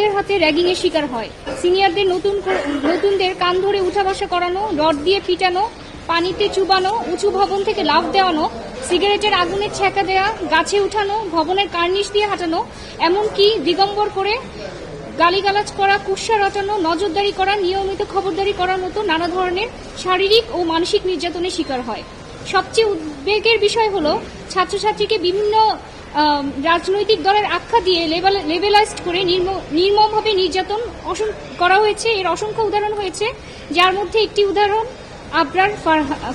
সিনিয়রদের হাতে র্যাগিং এর শিকার হয়। সিনিয়রদের নতুন নতুনদের কান ধরে উঠা বসা করানো, রড দিয়ে ফিটানো পানিতে চুবানো, উঁচু ভবন থেকে লাফ দেওয়ানো, সিগারেটের আগুনের ছ্যাঁকা দেওয়া গাছে উঠানো, ভবনের কার্নিশ দিয়ে হাঁটানো, এমনকি দিগম্বর করে গালিগালাজ করা, কুৎসা রটানো, নজরদারি করা, নিয়মিত খবরদারি করার মতো নানা ধরনের শারীরিক ও মানসিক নির্যাতনের শিকার হয়। সবচেয়ে উদ্বেগের বিষয় হলো, ছাত্রছাত্রীকে বিভিন্ন রাজনৈতিক দলের আখ্যা দিয়ে লেভেলাইজড করে নির্ম- নির্মমভাবে নির্যাতন করা হয়েছে। এর অসংখ্য উদাহরণ হয়েছে, যার মধ্যে একটি উদাহরণ আবরার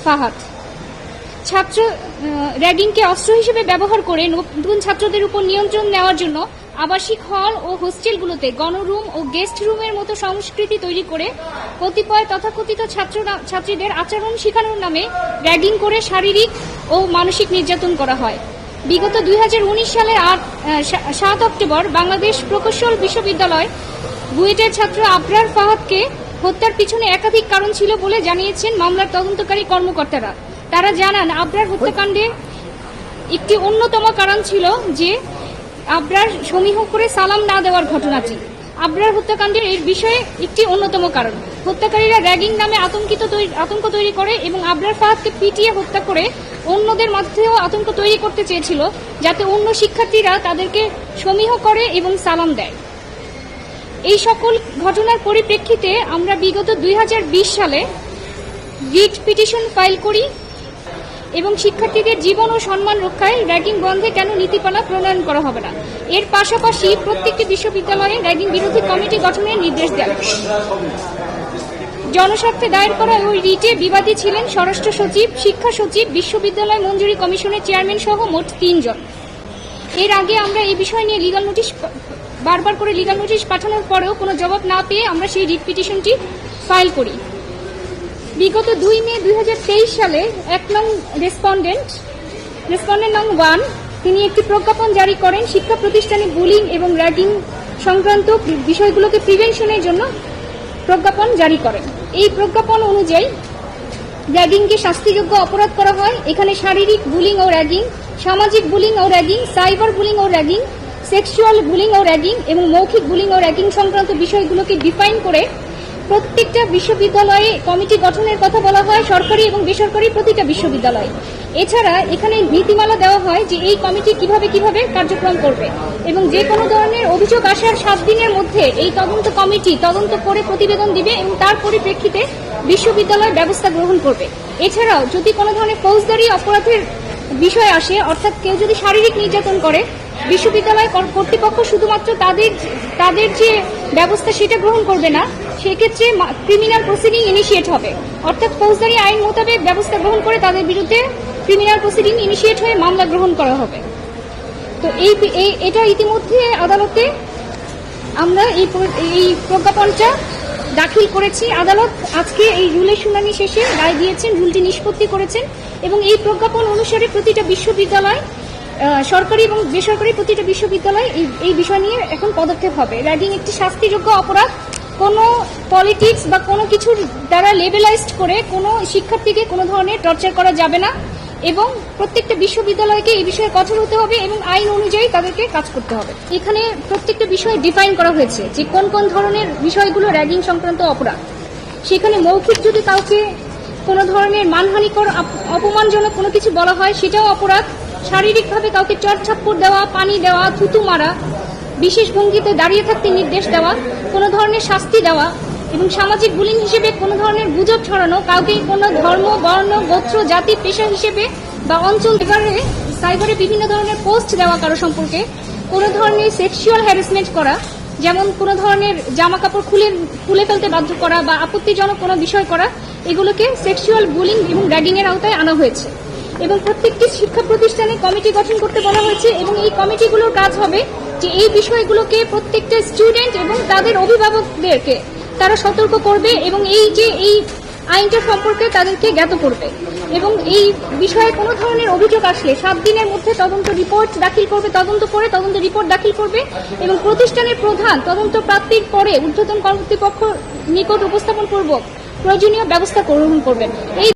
ফাহাদ। ছাত্র র্যাগিংকে অস্ত্র হিসেবে ব্যবহার করে নতুন ছাত্রদের উপর নিয়ন্ত্রণ নেওয়ার জন্য আবাসিক হল ও হোস্টেলগুলোতে গণরুম ও গেস্ট রুমের মতো সংস্কৃতি তৈরি করে কতিপয় তথাকথিত ছাত্র ছাত্রীদের আচরণ শেখানোর নামে র্যাগিং করে শারীরিক ও মানসিক নির্যাতন করা হয়। বিগত দুই সালের আট সাত অক্টোবর বাংলাদেশ প্রকৌশল বিশ্ববিদ্যালয় বুয়েটের ছাত্র আবরার ফাহাদকে হত্যার পিছনে একাধিক কারণ ছিল বলে জানিয়েছেন মামলার তদন্তকারী কর্মকর্তারা। তারা জানান, আবরার হত্যাকাণ্ডে একটি অন্যতম কারণ ছিল যে আবরার সমীহ করে সালাম না দেওয়ার ঘটনাটি। আবরার হত্যাকাণ্ডের এর বিষয়ে একটি অন্যতম কারণ। হত্যাকারীরা র্যাগিং নামে আতঙ্কিত আতঙ্ক তৈরি করে এবং আবরার ফাহাদকে পিটিয়ে হত্যা করে অন্যদের মধ্যেও আতঙ্ক তৈরি করতে চেয়েছিল যাতে অন্য শিক্ষার্থীরা তাদেরকে সমীহ করে এবং সালাম দেয়। এই সকল ঘটনার পরিপ্রেক্ষিতে আমরা বিগত দুই হাজার বিশ সালে রিট পিটিশন ফাইল করি এবং শিক্ষার্থীদের জীবন ও সম্মান রক্ষায় র্যাগিং বন্ধে কেন নীতিমালা প্রণয়ন করা হবে না? এর পাশাপাশি প্রত্যেকটি বিশ্ববিদ্যালয়ে র্যাগিং বিরোধী কমিটি গঠনের নির্দেশ দেন জনস্বার্থে দায়ের করা ওই রিটে বিবাদী ছিলেন স্বরাষ্ট্র সচিব, শিক্ষা সচিব, বিশ্ববিদ্যালয় মঞ্জুরি কমিশনের চেয়ারম্যান সহ মোট তিনজন। এর আগে আমরা এই বিষয় নিয়ে লিগাল নোটিশ বারবার করে লিগাল নোটিশ পাঠানোর পরেও কোনো জবাব না পেয়ে আমরা সেই রিট পিটিশনটি ফাইল করি। বিগত দুই মে দুই হাজার তেইশ সালে এক নং রেসপন্ডেন্ট রেসপন্ডেন্ট নং ওয়ান, তিনি একটি প্রজ্ঞাপন জারি করেন শিক্ষা প্রতিষ্ঠানে বুলিং এবং র্যাগিং সংক্রান্ত বিষয়গুলোকে প্রিভেনশনের জন্য প্রজ্ঞাপন জারি করেন। এই প্রজ্ঞাপন অনুযায়ী র্যাগিংকে শাস্তিযোগ্য অপরাধ করা হয়। এখানে শারীরিক বুলিং ও র্যাগিং, সামাজিক বুলিং ও র্যাগিং, সাইবার বুলিং ও র্যাগিং, সেক্সুয়াল বুলিং ও র্যাগিং এবং মৌখিক বুলিং ও র্যাগিং সংক্রান্ত বিষয়গুলোকে ডিফাইন করে প্রত্যেকটা বিশ্ববিদ্যালয়ে কমিটি গঠনের কথা বলা হয়, সরকারি এবং বেসরকারি প্রতিটা বিশ্ববিদ্যালয়ে। এছাড়া এখানে নীতিমালা দেওয়া হয় যে এই কমিটি কীভাবে কীভাবে কার্যক্রম করবে এবং যে কোনো ধরনের অভিযোগ আসার সাত দিনের মধ্যে এই তদন্ত কমিটি তদন্ত করে প্রতিবেদন দিবে এবং তার পরিপ্রেক্ষিতে বিশ্ববিদ্যালয় ব্যবস্থা গ্রহণ করবে। এছাড়াও যদি কোনো ধরনের ফৌজদারি অপরাধের বিষয় আসে, অর্থাৎ কেউ যদি শারীরিক নির্যাতন করে, বিশ্ববিদ্যালয় কর- কর্তৃপক্ষ শুধুমাত্র তাদের তাদের যে ব্যবস্থা সেটা গ্রহণ করবে না সেক্ষেত্রে ক্রিমিনাল প্রসিডিং ইনিশিয়েট হবে। অর্থাৎ ফৌজদারি আইন মোতাবেক ব্যবস্থা গ্রহণ করে তাদের বিরুদ্ধে ক্রিমিনাল প্রসিডিং ইনিশিয়েট হয়ে মামলা গ্রহণ করা হবে। তো এই এটা ইতিমধ্যে আদালতে আমরা এই এই প্রজ্ঞাপনটা দাখিল করেছি। আদালত আজকে এই রুলের শুনানি শেষে রায় দিয়েছেন, রুলটি নিষ্পত্তি করেছেন এবং এই প্রজ্ঞাপন অনুসারে প্রতিটা বিশ্ববিদ্যালয় সরকারি এবং বেসরকারি প্রতিটা বিশ্ববিদ্যালয় এই বিষয় নিয়ে এখন পদক্ষেপ হবে। র্যাগিং একটি শাস্তিযোগ্য অপরাধ কোনো পলিটিক্স বা কোনো কিছুর দ্বারা লেবেলাইজড করে কোনো শিক্ষার্থীকে কোনো ধরনের টর্চার করা যাবে না এবং প্রত্যেকটা বিশ্ববিদ্যালয়কে এই বিষয়ে কঠোর হতে হবে এবং আইন অনুযায়ী তাদেরকে কাজ করতে হবে। এখানে প্রত্যেকটা বিষয় ডিফাইন করা হয়েছে যে কোন কোন ধরনের বিষয়গুলো র্যাগিং সংক্রান্ত অপরাধ। সেখানে মৌখিক যদি কাউকে কোনো ধরনের মানহানিকর অপমানজনক কোনো কিছু বলা হয়, সেটাও অপরাধ। শারীরিকভাবে কাউকে ছাপ্পড় দেওয়া, পানি দেওয়া, থুতু মারা বিশেষ ভঙ্গিতে দাঁড়িয়ে থাকতে নির্দেশ দেওয়া, কোনো ধরনের শাস্তি দেওয়া এবং সামাজিক বুলিং হিসেবে কোনো ধরনের গুজব ছড়ানো কাউকে কোনো ধর্ম, বর্ণ, গোত্র, জাতি, পেশা হিসেবে বা অঞ্চল সাইবারে সাইবারে বিভিন্ন ধরনের পোস্ট দেওয়া কারও সম্পর্কে, কোনো ধরনের সেক্সুয়াল হ্যারাসমেন্ট করা, যেমন কোনো ধরনের জামা কাপড় খুলে খুলে ফেলতে বাধ্য করা বা আপত্তিজনক কোনো বিষয় করা, এগুলোকে সেক্সুয়াল বুলিং এবং র্যাগিং এর আওতায় আনা হয়েছে। এবং প্রত্যেকটি শিক্ষা প্রতিষ্ঠানে কমিটি গঠন করতে বলা হয়েছে এবং এই কমিটিগুলোর কাজ হবে যে এই বিষয়গুলোকে প্রত্যেকটা স্টুডেন্ট এবং তাদের অভিভাবকদেরকে তারা সতর্ক করবে এবং এই যে এই আইনটা সম্পর্কে তাদেরকে জ্ঞাত করবে। এবং এই বিষয়ে কোনো ধরনের অভিযোগ আসলে সাত দিনের মধ্যে তদন্ত রিপোর্ট দাখিল করবে, তদন্ত করে তদন্ত রিপোর্ট দাখিল করবে এবং প্রতিষ্ঠানের প্রধান তদন্ত প্রাপ্তির পরে ঊর্ধ্বতন কর্তৃপক্ষ নিকট উপস্থাপন পূর্বক প্রয়োজনীয় ব্যবস্থা গ্রহণ করবেন। এই